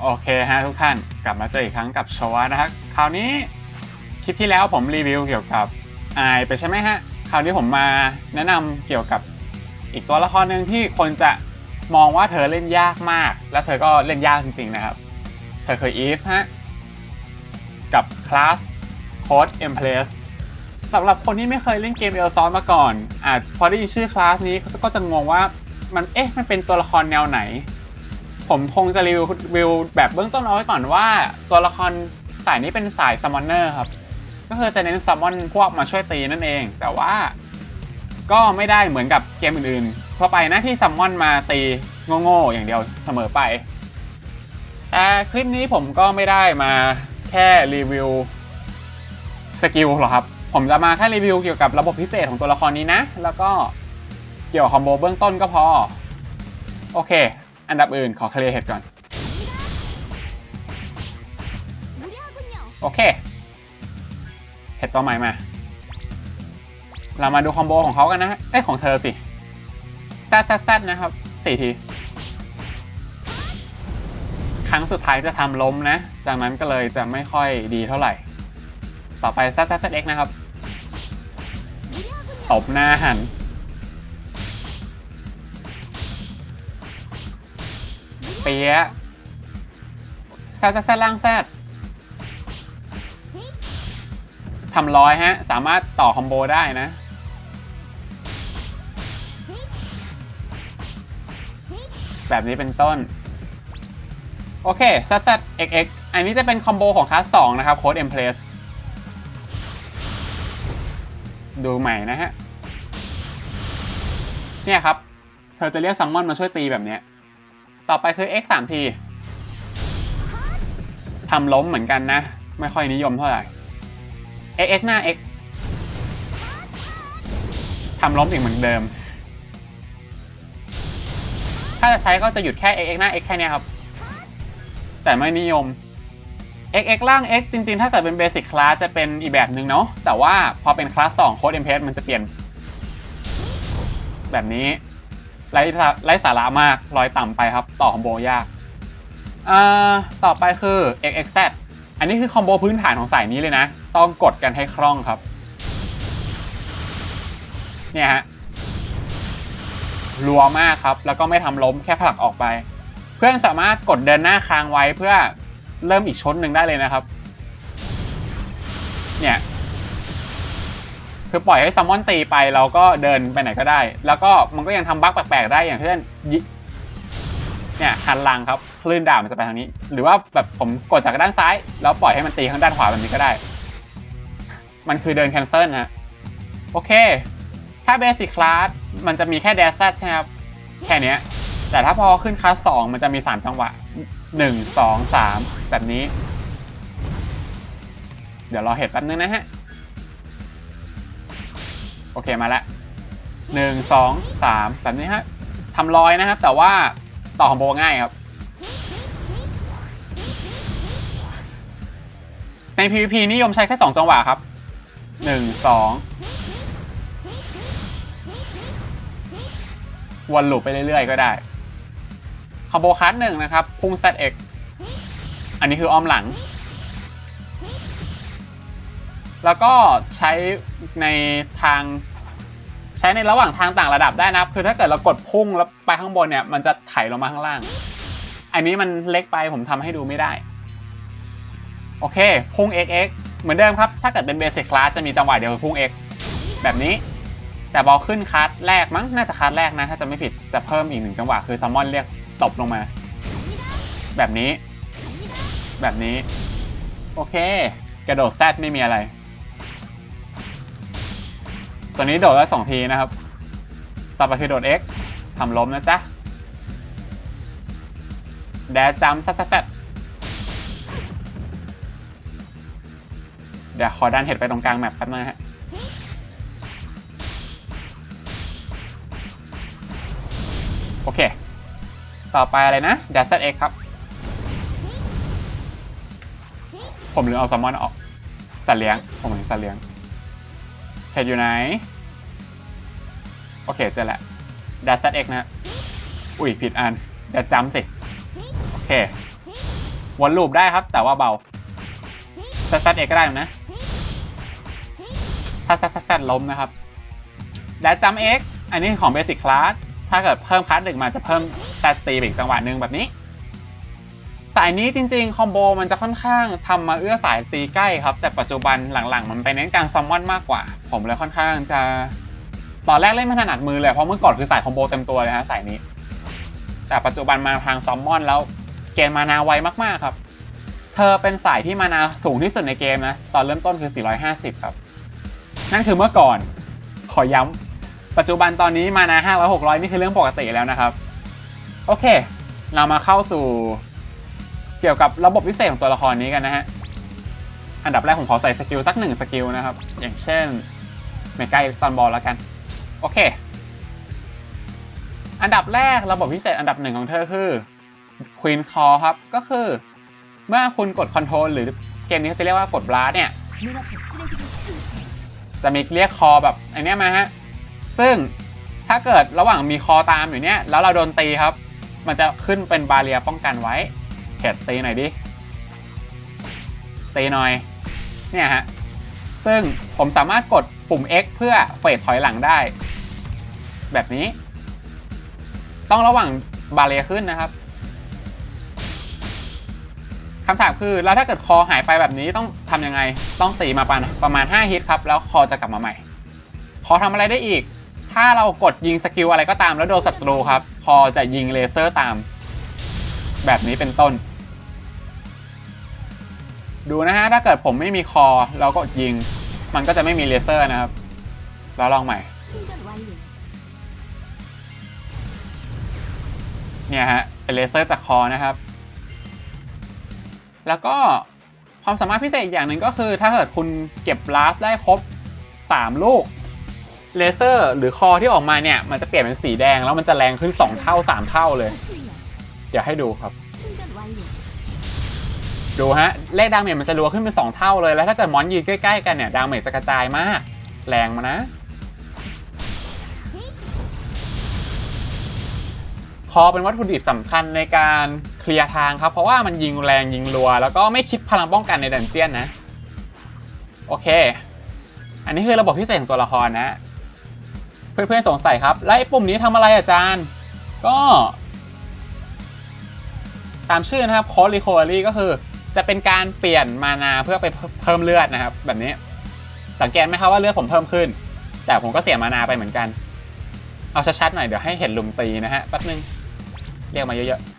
โอเคฮะทุกท่านกลับมาเจออีกครั้งกับชวะนะครับคราวนี้คลิปที่แล้วผมรีวิวเกี่ยวกับไอายไปใช่ไหมฮะคราวนี้ผมมาแนะนำเกี่ยวกับอีกตัวละครหนึ่งที่คนจะมองว่าเธอเล่นยากมาก และเธอก็เล่นยากจริงๆนะครับ เธอคืออีฟฮะกับคลาสโค้ดเอ็มเพลสสำหรับคนที่ไม่เคยเล่นเกมเอลซอนมาก่อนอาจพอได้ยินชื่อคลาสนี้ก็จะงงว่ามันเอ๊ะมันเป็นตัวละครแนวไหน ผมคงจะรีวิววิวแบบเบื้องต้นเอาไว้ก่อนว่า ตัวละครสายนี้เป็นสายซัมมอนเนอร์ครับ ก็คือจะเน้นซัมมอนพวกมาช่วยตีนั่นเอง แต่ว่าก็ไม่ได้เหมือนกับเกมอื่นๆทั่วไปนะที่ซัมมอนมาตีโง่ๆอย่างเดียวเสมอไป แต่คลิปนี้ผมก็ไม่ได้มาแค่รีวิวสกิลหรอกครับ ผมจะมาแค่รีวิวเกี่ยวกับระบบพิเศษของตัวละครนี้นะ แล้วก็เกี่ยวกับคอมโบเบื้องต้นก็พอ โอเค อันดับอื่นขอเคลียร์เหตุก่อน โอเค เห็ดตัวใหม่มา เรามาดูคอมโบของเขากันนะฮะเอ้ยของเธอสิแซดแซดแซดนะครับสี่ทีครั้งสุดท้ายจะทำล้มนะ จากนั้นก็เลยจะไม่ค่อยดีเท่าไหร่ ต่อไป z z z x นะครับ ตบหน้าหัน เปียะแซดแซดล่างแซดทำร้อยฮะ สามารถต่อคอมโบได้นะแบบนี้เป็นต้น โอเค z z x x อันนี้จะเป็นคอมโบของคลาส2นะครับโค้ด e m p l a c e ดูใหม่นะฮะ เนี่ยครับ เธอจะเรียกซัมมอนมาช่วยตีแบบเนี้ย ต่อไปคือ x 3 t ทำล้มเหมือนกันนะ ไม่ค่อยนิยมเท่าไหร่ x x หน้า x ทำล้มอีกเหมือนเดิม ถ้าจะใช้ก็จะหยุดแค่ x x หน้า x แค่นี้ครับ แต่ไม่นิยม x x ล่าง x จริงๆ ถ้าเกิดเป็นเบสิ c คลาสจะเป็นอีกแบบหนึ่งเนาะ แต่ว่าพอเป็นคลาส2โค้ด m p s มันจะเปลี่ยน แบบนี้ ไร้สาไร้สาระมากลอยต่ำไปครับ ต่อคอมโบยากอ่าต่อไปคือ x x z อันนี้คือคอมโบพื้นฐานของสายนี้เลยนะ ต้องกดกันให้คล่องครับ เนี่ยฮะรัวมากครับ แล้วก็ไม่ทำล้มแค่ผลักออกไป เพื่อนสามารถกดเดินหน้าค้างไว้เพื่อเริ่มอีกชนหนึ่งได้เลยนะครับ เนี่ย คือปล่อยให้ซัมมอนตีไปเราก็เดินไปไหนก็ได้ แล้วก็มันก็ยังทำบั๊กแปลกๆได้อย่างเช่นเนี่ยหันหลังครับคลื่นดาบมันจะไปทางนี้ หรือว่าแบบผมกดจากด้านซ้าย แล้วปล่อยให้มันตีข้างด้านขวาแบบนี้ก็ได้ มันคือเดินแคนเซิลฮะโอเค ถ้าเบสิ c คลาสมันจะมีแค่แดซใช่ไหมครับแค่เนี้ยแต่ถ้าพอขึ้นคลาสสองมันจะมี 3 จังหวะ 1 2 3 แบบนี้ เดี๋ยวรอเหตุแป๊บนึงนะฮะ โอเคมาแล้วหนึ่งสองสามแบบนี้ฮะทำรอยนะครับ แต่ว่าต่อคอมโบง่ายครับ ใน PVP นิยมใช้แค่ 2 จังหวะครับ 1 2 วนลูปไปเรื่อยๆ ก็ได้คอมโบคัสหนึ่งนะครับ พุ่ง ZX อันนี้คืออ้อมหลัง แล้วก็ใช้ในทาง ใช้ในระหว่างทางต่างระดับได้นะครับ คือถ้าเกิดเรากดพุ่งแล้วไปข้างบนเนี่ย มันจะไถลงมาข้างล่าง อันนี้มันเล็กไปผมทำให้ดูไม่ได้ โอเค พุ่ง XX เหมือนเดิมครับ ถ้าเกิดเป็นเบสิ c คลาสจะมีจังหวะเดียวคือพุ่ง X แบบนี้ แต่พอขึ้นคัสแรกมั้ง น่าจะคัสแรกนะ ถ้าจะไม่ผิด จะเพิ่มอีกหนึ่งจังหวะ คือซัมมอนเรียกตบลงมา แบบนี้ แบบนี้ โอเค กระโดดแซดไม่มีอะไร ตัวนี้โดดแล้วสองทีนะครับ ต่อไปคือโดด X ทำล้มนะจ๊ะ แดดจัมซัดซัดซัดเดี๋ยวขอดันเห็ดไปตรงกลางแมปแป๊บนึงฮะโอเค ต่อไปอะไรนะ d a s h X ครับ ผมลืมเอาแซลมอนออกสัตว์เลี้ยง ผมลืมสัตว์เลี้ยง เห็ดอยู่ไหน โอเคเจอแล้ว d a s h X นะ อุ้ยผิดอันเดี๋ยวจำสิ โอเค วนลูปได้ครับ แต่ว่าเบาแซดเอ็กก็ได้นะถ้าแซดแซดล้มนะครับและจัมเอ็กอันนี้ของเบสิ c คลาสถ้าเกิดเพิ่มคลาสหนึ่งมาจะเพิ่มแซดตีอีกจังหวะหนึ่งแบบนี้ สายนี้จริงๆ คอมโบมันจะค่อนข้างทำมาเอื้อสายตีใกล้ครับ แต่ปัจจุบันหลังๆ มันไปเน้นการซัมมอนมากกว่า ผมเลยค่อนข้างจะ ตอนแรกเล่นไม่ถนัดมือเลย เพราะเมื่อก่อนคือสายคอมโบเต็มตัวเลยฮะสายนี้ แต่ปัจจุบันมาทางซัมมอนแล้วเกณฑ์มานาไวมากๆครับ เธอเป็นสายที่มานาสูงที่สุดในเกมนะ ตอนเริ่มต้นคือ 450 ครับ นั่นคือเมื่อก่อน ขอย้ำปัจจุบันตอนนี้มานา500 600 นี่คือเรื่องปกติแล้วนะครับ โอเค เรามาเข้าสู่ กี่ยวกับระบบพิเศษของตัวละครนี้กันนะฮะ อันดับแรกผมขอใส่สกิลสักหนึ่งสกิลนะครับ อย่างเช่นเมกาอิเล็กตรอนบอลแล้วกัน โอเค อันดับแรกระบบพิเศษอันดับหนึ่งของเธอคือ Queen Call ครับ ก็คือ เมื่อคุณกดคอนโทรลหรือเกมนี้เขาจะเรียกว่ากดบลัสเนี่ย จะมีเรียกคอแบบอันนี้มาฮะ ซึ่งถ้าเกิดระหว่างมีคอตามอยู่เนี่ย แล้วเราโดนตีครับ มันจะขึ้นเป็นบาเรียป้องกันไว้ เขตตีหน่อยดิตีหน่อย เนี่ยฮะ ซึ่งผมสามารถกดปุ่ม X เพื่อเฟดถอยหลังได้ แบบนี้ ต้องระหว่างบาเรียขึ้นนะครับคำถามคือแล้วถ้าเกิดคอหายไปแบบนี้ต้องทำยังไง ต้องตีมาประมาณประมาณ 5 ฮิตครับ แล้วคอจะกลับมาใหม่ คอทำอะไรได้อีก ถ้าเรากดยิงสกิลอะไรก็ตามแล้วโดนศัตรูครับ คอจะยิงเลเซอร์ตาม แบบนี้เป็นต้น ดูนะฮะ ถ้าเกิดผมไม่มีคอเราก็ยิง มันก็จะไม่มีเลเซอร์นะครับเราลองใหม่ เนี่ยฮะ เป็นเลเซอร์จากคอนะครับ แล้วก็ความสามารถพิเศษอีกอย่างหนึ่งก็คือ ถ้าเกิดคุณเก็บลาสได้ครบ 3 ลูกเลเซอร์หรือคอที่ออกมาเนี่ย มันจะเปลี่ยนเป็นสีแดงแล้วมันจะแรงขึ้น 2 เท่า 3 เท่าเลย เดี๋ยวให้ดูครับ ดูฮะ เลขดาเมจมันจะรัวขึ้นเป็นสองเท่าเลย แล้วถ้าเกิดมอนยืนใกล้ๆกันเนี่ย ดาเมจจะกระจายมาก แรงมานะ พอเป็นวัตถุดิบสำคัญในการเคลียร์ทางครับ เพราะว่ามันยิงแรงยิงรัว แล้วก็ไม่คิดพลังป้องกันในดันเจียนนะ โอเค อันนี้คือระบบพิเศษของตัวละครนะ เพื่อนๆสงสัยครับ แล้วไอ้ปุ่มนี้ทำอะไรอาจารย์ ก็ ตามชื่อนะครับ c o r e c o r y ก็คือ จะเป็นการเปลี่ยนมานาเพื่อไปเพิ่มเลือดนะครับ แบบนี้ สังเกตไหมครับว่าเลือดผมเพิ่มขึ้น แต่ผมก็เสียมานาไปเหมือนกัน เอาชัดๆหน่อยเดี๋ยวให้เห็นลุมตีนะฮะแป๊บนึงเรียกมาเยอะๆ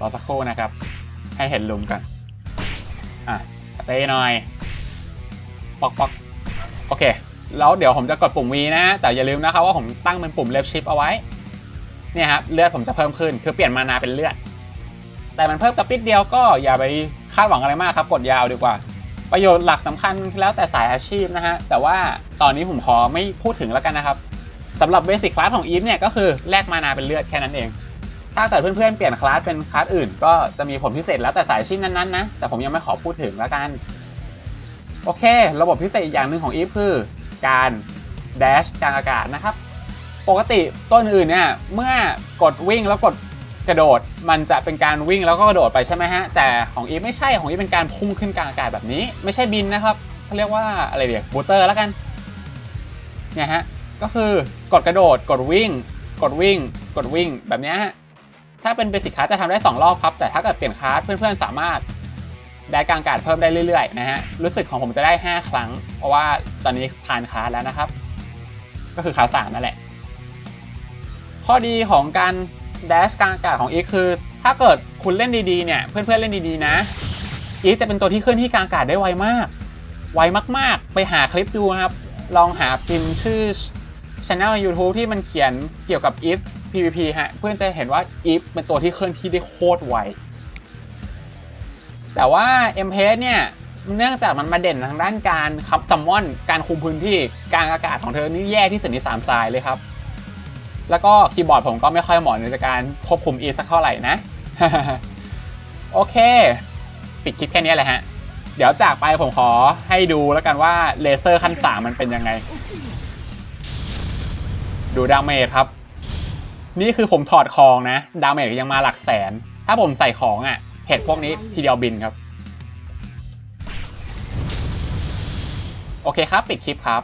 รอสักครู่นะครับ ให้เห็นลุมกัน อะเต้หน่อย ปอกปอกโอเค แล้วเดี๋ยวผมจะกดปุ่ม V นะ แต่อย่าลืมนะครับว่าผมตั้งเป็นปุ่ม left shift เอาไว้ เนี่ยครับเลือดผมจะเพิ่มขึ้น คือเปลี่ยนมานาเป็นเลือด แต่มันเพิ่มกระปิดเดียวก็อย่าไปคาดหวังอะไรมากครับ กดยาวดีกว่า ประโยชน์หลักสำคัญแล้วแต่สายอาชีพนะฮะ แต่ว่าตอนนี้ผมขอไม่พูดถึงแล้วกันนะครับสำหรับเบสิ c คลาสของอีฟเนี่ยก็คือแลกมานาเป็นเลือดแค่นั้นเอง ถ้าเกิดเพื่อนๆเปลี่ยนคลาสเป็นคลาสอื่น ก็จะมีผลพิเศษแล้วแต่สายอาชีพนั้นๆนะ แต่ผมยังไม่ขอพูดถึงแล้วกัน โอเค ระบบพิเศษอีกอย่างหนึ่งของอีฟคือ การแดชกลางอากาศนะครับ ปกติต้นอื่นเนี่ยเมื่อกดวิ่งแล้วกดกระโดด มันจะเป็นการวิ่งแล้วก็กระโดดไปใช่ไหมฮะ แต่ของอีฟไม่ใช่ของอีฟเป็นการพุ่งขึ้นกลางอากาศแบบนี้ ไม่ใช่บินนะครับเขาเรียกว่าอะไรเดียวบูเตอร์แล้วกันเนี่ยฮะก็คือกดกระโดดกดวิ่ง กดวิ่ง กดวิ่งแบบนี้ฮะถ้าเป็นเบสิ c คลาสจะทำได้ 2 รอบครับ แต่ถ้าเกิดเปลี่ยนคลาสเพื่อนๆสามารถ ได้กลางอากาศเพิ่มได้เรื่อยๆนะฮะรู้สึกของผมจะได้ 5 ครั้ง เพราะว่าตอนนี้ผ่านคลาสแล้วนะครับ ก็คือคลาสสามนั่นแหละ ข้อดีของการแดชกลางอากาศของอีคือ ถ้าเกิดคุณเล่นดีๆเนี่ยเพื่อนๆเล่นดีๆนะอีจะเป็นตัวที่เคลื่อนที่กลางอากาศได้ไวมาก ไวมากๆ ไปหาคลิปดูนะครับ ลองหาพิมพ์ชื่อช anel ใน YouTube ที่มันเขียนเกี่ยวกับ if PVP ฮะ เพื่อนจะเห็นว่า if เป็นตัวที่เคลื่อนที่ได้โคตรไว แต่ว่า m p เนี่ยเนื่องจากมันมาเด่นทางด้านการคับซัมมอน การคุมพื้นที่การอากาศของเธอนี่แย่ที่สุดในสามสายเลยครับ แล้วก็คีย์บอร์ดผมก็ไม่ค่อยเหมาะในการควบคุมอีสักเท่าไหร่นะ โอเค ปิดคลิปแค่นี้แหละฮะ เดี๋ยวจากไปผมขอให้ดูแล้วกันว่าเลเซอร์ขั้นสามมันเป็นยังไง ดูดาเมจครับ นี่คือผมถอดของนะ ดาเมจยังมาหลักแสน ถ้าผมใส่ของอะ่ะ เห็ดพวกนี้ทีเดียวบินครับ โอเคครับ ปิดคลิปครับ